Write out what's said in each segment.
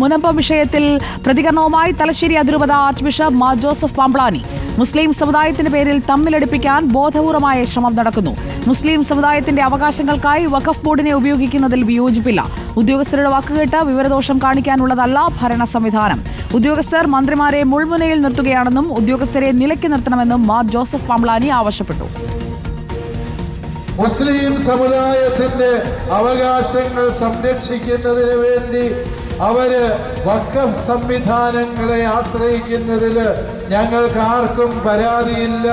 മുനമ്പം വിഷയത്തിൽ പ്രതികരണവുമായി തലശ്ശേരി അതിരൂപത ആർച്ച് ബിഷപ്പ് മാർ ജോസഫ് പാമ്പ്ളാനി മുസ്ലിം സമുദായത്തിന്റെ പേരിൽ തമ്മിലടിപ്പിക്കാൻ ബോധപൂർവമായ ശ്രമം നടക്കുന്നു. മുസ്ലിം സമുദായത്തിന്റെ അവകാശങ്ങൾക്കായി വഖഫ് ബോർഡിനെ ഉപയോഗിക്കുന്നതിൽ വിയോജിപ്പില്ല. ഉദ്യോഗസ്ഥരുടെ വാക്കുകേട്ട് വിവരദോഷം കാണിക്കാനുള്ളതല്ല ഭരണ സംവിധാനം. ഉദ്യോഗസ്ഥർ മന്ത്രിമാരെ മുൾമുനയിൽ നിർത്തുകയാണെന്നും ഉദ്യോഗസ്ഥരെ നിലയ്ക്ക് നിർത്തണമെന്നും മാർ ജോസഫ് പാംബ്ലാനി ആവശ്യപ്പെട്ടു. മുസ്ലിം സമുദായത്തിന്റെ അവകാശങ്ങൾ സംരക്ഷിക്കുന്നതിന് വേണ്ടി അവർ വക്കഫ് സംവിധാനങ്ങളെ ആശ്രയിക്കുന്നതിൽ ഞങ്ങൾക്ക് ആർക്കും പരാതിയില്ല.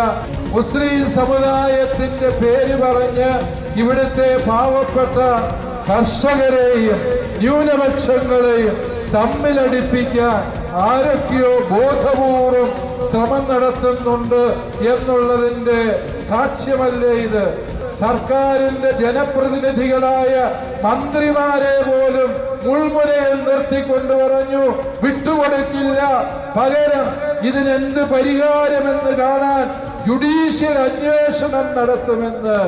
മുസ്ലിം സമുദായത്തിന്റെ പേര് പറഞ്ഞ് ഇവിടുത്തെ പാവപ്പെട്ട കർഷകരെയും ന്യൂനപക്ഷങ്ങളെയും തമ്മിലടിപ്പിക്കാൻ ആരൊക്കെയോ ബോധപൂർവം ശ്രമം നടത്തുന്നുണ്ട് എന്നുള്ളതിന്റെ സാക്ഷ്യമല്ലേ ഇത്. സർക്കാരിന്റെ ജനപ്രതിനിധികളായ മന്ത്രിമാരെ പോലും മുൾമുനയിൽ നിർത്തിക്കൊണ്ട് പറഞ്ഞു വിട്ടുകൊടുക്കില്ല. പകരം ഇതിനെന്ത് പരിഹാരമെന്ന് കാണാൻ ജുഡീഷ്യൽ അന്വേഷണം നടത്തുമെന്ന്.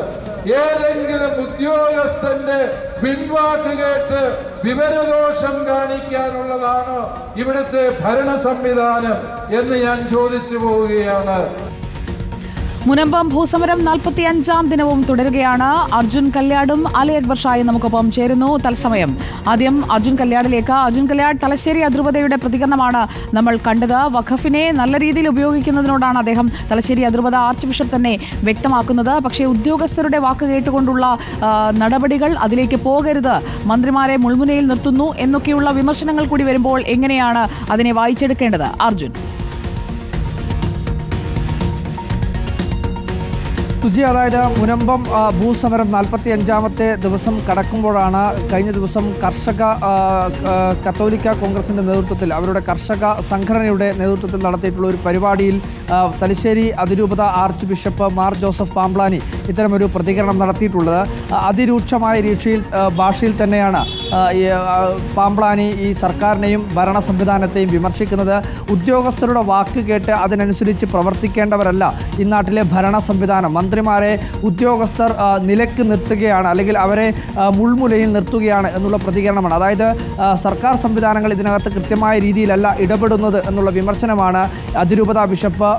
ഏതെങ്കിലും ഉദ്യോഗസ്ഥന്റെ പിൻവാക്ക് കേട്ട് വിവരദോഷം കാണിക്കാനുള്ളതാണോ ഇവിടുത്തെ ഭരണ സംവിധാനം എന്ന് ഞാൻ ചോദിച്ചു പോവുകയാണ്. മുനമ്പം ഭൂസമരം നാൽപ്പത്തി അഞ്ചാം ദിനവും തുടരുകയാണ്. അർജുൻ കല്യാടും അലി അക്ബർ ഷായും നമുക്കൊപ്പം ചേരുന്നു. തത്സമയം ആദ്യം അർജുൻ കല്യാടിലേക്ക്. അർജുൻ കല്യാട് തലശ്ശേരി അതിർവതയുടെ പ്രതികരണമാണ് നമ്മൾ കണ്ടത്. വഖഫിനെ നല്ല രീതിയിൽ ഉപയോഗിക്കുന്നതിനോടാണ് അദ്ദേഹം തലശ്ശേരി അതിർവത ആർച്ച് ബിഷപ്പ് തന്നെ വ്യക്തമാക്കുന്നത്. പക്ഷേ ഉദ്യോഗസ്ഥരുടെ വാക്ക് കേട്ടുകൊണ്ടുള്ള നടപടികൾ അതിലേക്ക് പോകരുത്. മന്ത്രിമാരെ മുൾമുനയിൽ നിർത്തുന്നു എന്നൊക്കെയുള്ള വിമർശനങ്ങൾ കൂടി വരുമ്പോൾ എങ്ങനെയാണ് അതിനെ വായിച്ചെടുക്കേണ്ടത്? അർജുൻ. സുജി അതായത് മുനമ്പം ഭൂസമരം നാൽപ്പത്തി അഞ്ചാമത്തെ ദിവസം കടക്കുമ്പോഴാണ് കഴിഞ്ഞ ദിവസം കർഷക കത്തോലിക്ക കോൺഗ്രസിന്റെ നേതൃത്വത്തിൽ അവരുടെ കർഷക സംഘടനയുടെ നേതൃത്വത്തിൽ നടത്തിയിട്ടുള്ള ഒരു പരിപാടിയിൽ തലശ്ശേരി അതിരൂപത ആർച്ച് ബിഷപ്പ് മാർ ജോസഫ് പാംബ്ലാനി ഇത്തരമൊരു പ്രതികരണം നടത്തിയിട്ടുള്ളത്. അതിരൂക്ഷമായ രീക്ഷയിൽ ഭാഷയിൽ തന്നെയാണ് ആ, ഈ, സർക്കാരിനെയും ഭരണ സംവിധാനത്തെയും വിമർശിക്കുന്നത്. ഉദ്യോഗസ്ഥരുടെ വാക്ക് കേട്ട് അതിനനുസരിച്ച് പ്രവർത്തിക്കേണ്ടവരല്ല ഇന്നാട്ടിലെ നാട്ടിലെ ഭരണ സംവിധാനം മന്ത്രിമാരെ ഉദ്യോഗസ്ഥർ നിലയ്ക്ക് നിർത്തുകയാണ് അല്ലെങ്കിൽ അവരെ മുൾമുലയിൽ നിർത്തുകയാണ് എന്നുള്ള പ്രതികരണമാണ്. അതായത് സർക്കാർ സംവിധാനങ്ങൾ ഇതിനകത്ത് കൃത്യമായ രീതിയിലല്ല ഇടപെടുന്നത് എന്നുള്ള വിമർശനമാണ് അതിരൂപത ബിഷപ്പ്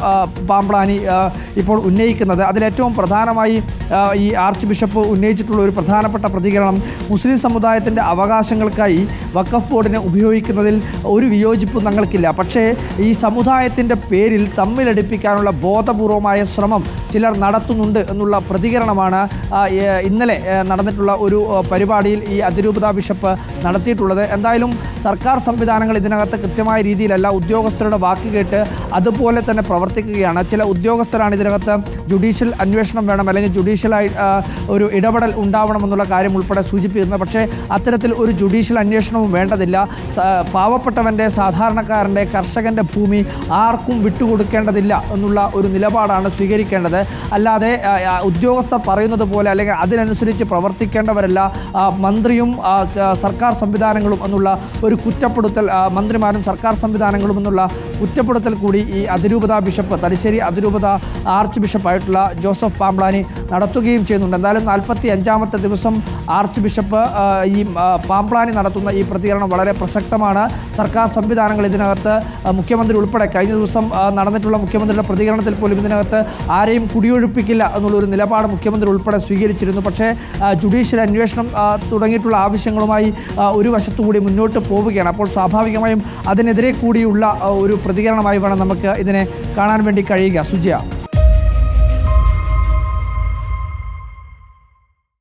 പാമ്പ്ളാനി ഇപ്പോൾ ഉന്നയിക്കുന്നത്. അതിലേറ്റവും പ്രധാനമായി ഈ ആർച്ച് ബിഷപ്പ് ഉന്നയിച്ചിട്ടുള്ള ഒരു പ്രധാനപ്പെട്ട പ്രതികരണം മുസ്ലിം സമുദായത്തിന്റെ അവകാശങ്ങൾക്കായി വഖഫ് ബോർഡിനെ ഉപയോഗിക്കുന്നതിൽ ഒരു വിയോജിപ്പും ഞങ്ങൾക്കില്ല പക്ഷേ ഈ സമുദായത്തിന്റെ പേരിൽ തമ്മിലടിപ്പിക്കാനുള്ള ബോധപൂർവമായ ശ്രമം ചിലർ നടത്തുന്നുണ്ട് എന്നുള്ള പ്രതികരണമാണ് ഇന്നലെ നടന്നിട്ടുള്ള ഒരു പരിപാടിയിൽ ഈ അതിരൂപതാ ബിഷപ്പ് നടത്തിയിട്ടുള്ളത്. എന്തായാലും സർക്കാർ സംവിധാനങ്ങൾ ഇതിനകത്ത് കൃത്യമായ രീതിയിലല്ല ഉദ്യോഗസ്ഥരുടെ വാക്ക് കേട്ട് അതുപോലെ തന്നെ പ്രവർത്തിക്കുകയാണ്. ചില ഉദ്യോഗസ്ഥരാണ് ഇതിനകത്ത് ജുഡീഷ്യൽ അന്വേഷണം വേണം അല്ലെങ്കിൽ ജുഡീഷ്യലായി ഒരു ഇടപെടൽ ഉണ്ടാവണമെന്നുള്ള കാര്യം ഉൾപ്പെടെ സൂചിപ്പിക്കുന്നത്. പക്ഷേ അത്തരത്തിൽ ഒരു ജുഡീഷ്യൽ അന്വേഷണവും വേണ്ടതില്ല. പാവപ്പെട്ടവന്റെ സാധാരണക്കാരന്റെ കർഷകന്റെ ഭൂമി ആർക്കും വിട്ടുകൊടുക്കേണ്ടതില്ല എന്നുള്ള ഒരു നിലപാടാണ് സ്വീകരിക്കേണ്ടത്. അല്ലാതെ ഉദ്യോഗസ്ഥർ പറയുന്നത് പോലെ അല്ലെങ്കിൽ അതിനനുസരിച്ച് പ്രവർത്തിക്കേണ്ടവരല്ല മന്ത്രിയും സർക്കാർ സംവിധാനങ്ങളും എന്നുള്ള ഒരു കുറ്റപ്പെടുത്തൽ മന്ത്രിമാരും സർക്കാർ സംവിധാനങ്ങളും എന്നുള്ള കുറ്റപ്പെടുത്തൽ കൂടി ഈ അതിരൂപത ബിഷപ്പ് തലശ്ശേരി അതിരൂപത ആർച്ച് ബിഷപ്പായിട്ടുള്ള ജോസഫ് പാംബ്ലാനി നടത്തുകയും ചെയ്യുന്നുണ്ട്. എന്തായാലും നാൽപ്പത്തി അഞ്ചാമത്തെ ദിവസം ആർച്ച് ബിഷപ്പ് ഈ പാംപ്ലാനി നടത്തുന്ന ഈ പ്രതികരണം വളരെ പ്രസക്തമാണ്. സർക്കാർ സംവിധാനങ്ങൾ ഇതിനകത്ത് മുഖ്യമന്ത്രി ഉൾപ്പെടെ കഴിഞ്ഞ ദിവസം നടന്നിട്ടുള്ള മുഖ്യമന്ത്രിയുടെ പ്രതികരണത്തിൽ പോലും ഇതിനകത്ത് ആരെയും കുടിയൊഴിപ്പിക്കില്ല എന്നുള്ളൊരു നിലപാട് മുഖ്യമന്ത്രി ഉൾപ്പെടെ സ്വീകരിച്ചിരുന്നു. പക്ഷേ ജുഡീഷ്യൽ അന്വേഷണം തുടങ്ങിയിട്ടുള്ള ആവശ്യങ്ങളുമായി ഒരു വശത്തുകൂടി മുന്നോട്ട് പോവുകയാണ്. അപ്പോൾ സ്വാഭാവികമായും അതിനെതിരെ കൂടിയുള്ള ഒരു പ്രതികരണമായി വേണം നമുക്ക് ഇതിനെ കാണാൻ വേണ്ടി കഴിയുക. സുജയ.